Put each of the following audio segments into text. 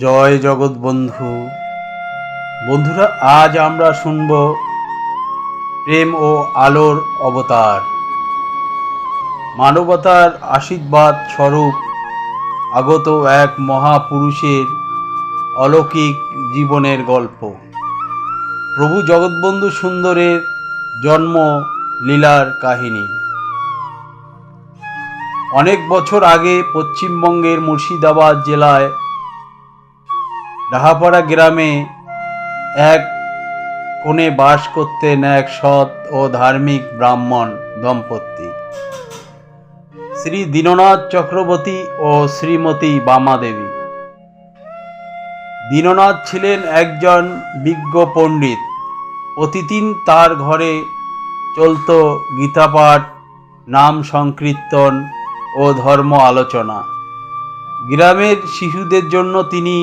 জয় জগৎ বন্ধু। বন্ধুরা, আজ আমরা শুনব প্রেম ও আলোর অবতার। মানবতার আশীর্বাদ স্বরূপ আগত এক মহাপুরুষের অলৌকিক জীবনের গল্প। প্রভু জগৎবন্ধু সুন্দরের জন্ম লীলার কাহিনী। অনেক বছর আগে পশ্চিমবঙ্গের মুর্শিদাবাদ জেলায় ডাহাপাড়া গ্রামে এক কোণে বাস করতেন এক সৎ ও ধার্মিক ব্রাহ্মণ দম্পতি। শ্রী দীননাথ চক্রবর্তী ও শ্রীমতী বামাদেবী। দীননাথ ছিলেন একজন বিজ্ঞ পণ্ডিত। প্রতিদিন তার ঘরে চলত গীতাপাঠ, নাম সংকীর্তন ও ধর্ম আলোচনা। গ্রামের শিশুদের জন্য তিনি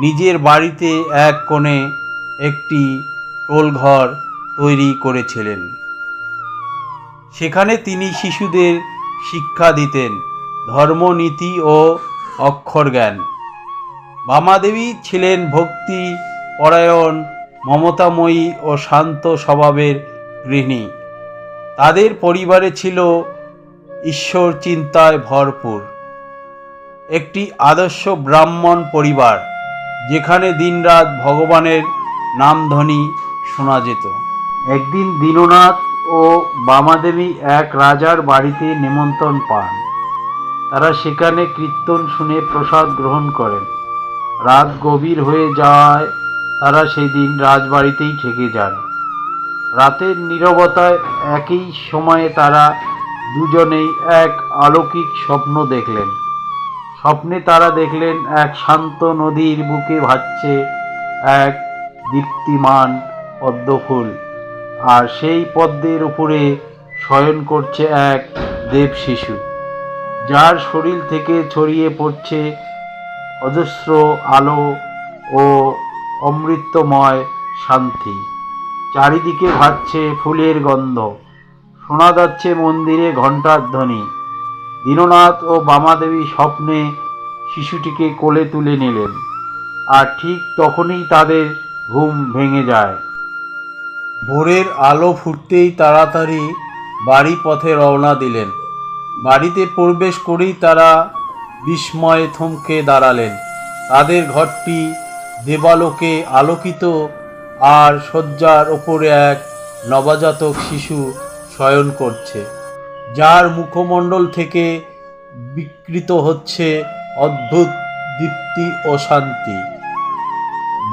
নিজের বাড়িতে এক কোণে একটি টোলঘর তৈরি করেছিলেন। সেখানে তিনি শিশুদের শিক্ষা দিতেন, ধর্মনীতি ও অক্ষর জ্ঞান বামাদেবী ছিলেন ভক্তি, পরায়ণ, মমতাময়ী ও শান্ত স্বভাবের গৃহিণী। তাদের পরিবারে ছিল ঈশ্বর চিন্তায় ভরপুর। একটি আদর্শ ব্রাহ্মণ পরিবার। যেখানে দিনরাত ভগবানের নামধ্বনি শোনা যেত। একদিন দীননাথ ও বামাদেবী এক রাজার বাড়িতে নিমন্ত্রণ পান। তারা সেখানে কীর্তন শুনে প্রসাদ গ্রহণ করেন। রাত গভীর হয়ে যাওয়ায় তারা সেদিন রাজবাড়িতেই থেকে যান। রাতের নীরবতায় একই সময়ে তারা দুজনেই এক অলৌকিক স্বপ্ন দেখলেন। স্বপ্নে তারা দেখলেন এক শান্ত নদীর বুকে ভাসছে এক দীপ্তিমান পদ্মফুল। আর সেই পদ্মের উপরে শয়ন করছে এক দেব শিশু। যার শরীর থেকে ছড়িয়ে পড়ছে অজস্র আলো ও অমৃতময় শান্তি। চারিদিকে ভাসছে ফুলের গন্ধ। শোনা যাচ্ছে মন্দিরে ঘণ্টার ধ্বনি। দীননাথ ও বামাদেবী স্বপ্নে শিশুটিকে কোলে তুলে নিলেন। আর ঠিক তখনই তাদের ঘুম ভেঙে যায়। ভোরের আলো ফুটতেই তাড়াতাড়ি বাড়ি পথে রওনা দিলেন। বাড়িতে প্রবেশ করেই তারা বিস্ময়ে থমকে দাঁড়ালেন। তাদের ঘরটি দেবালোকে আলোকিত আর শয্যার ওপরে এক নবজাতক শিশু শয়ন করছে। যার মুখমণ্ডল থেকে বিকৃত হচ্ছে অদ্ভুত দীপ্তি ও শান্তি।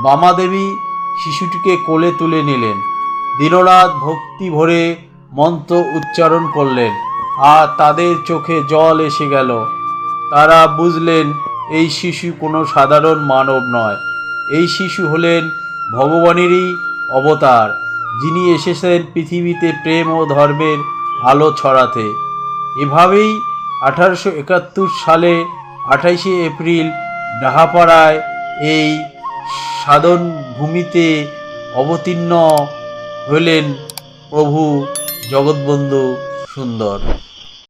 বামাদেবী শিশুটিকে কোলে তুলে নিলেন। দিনরাত ভক্তি ভরে মন্ত্র উচ্চারণ করলেন, আর তাদের চোখে জল এসে গেল। তারা বুঝলেন, এই শিশু কোনো সাধারণ মানব নয়। এই শিশু হলেন ভগবানেরই অবতার, যিনি এসেছেন পৃথিবীতে প্রেম ও ধর্মের আলো ছড়াতে। এভাবেই আঠারোশো একাত্তর সালে আঠাইশে এপ্রিল ডাহাপাড়ায় এই সাধন ভূমিতে অবতীর্ণ হলেন প্রভু জগৎবন্ধু সুন্দর।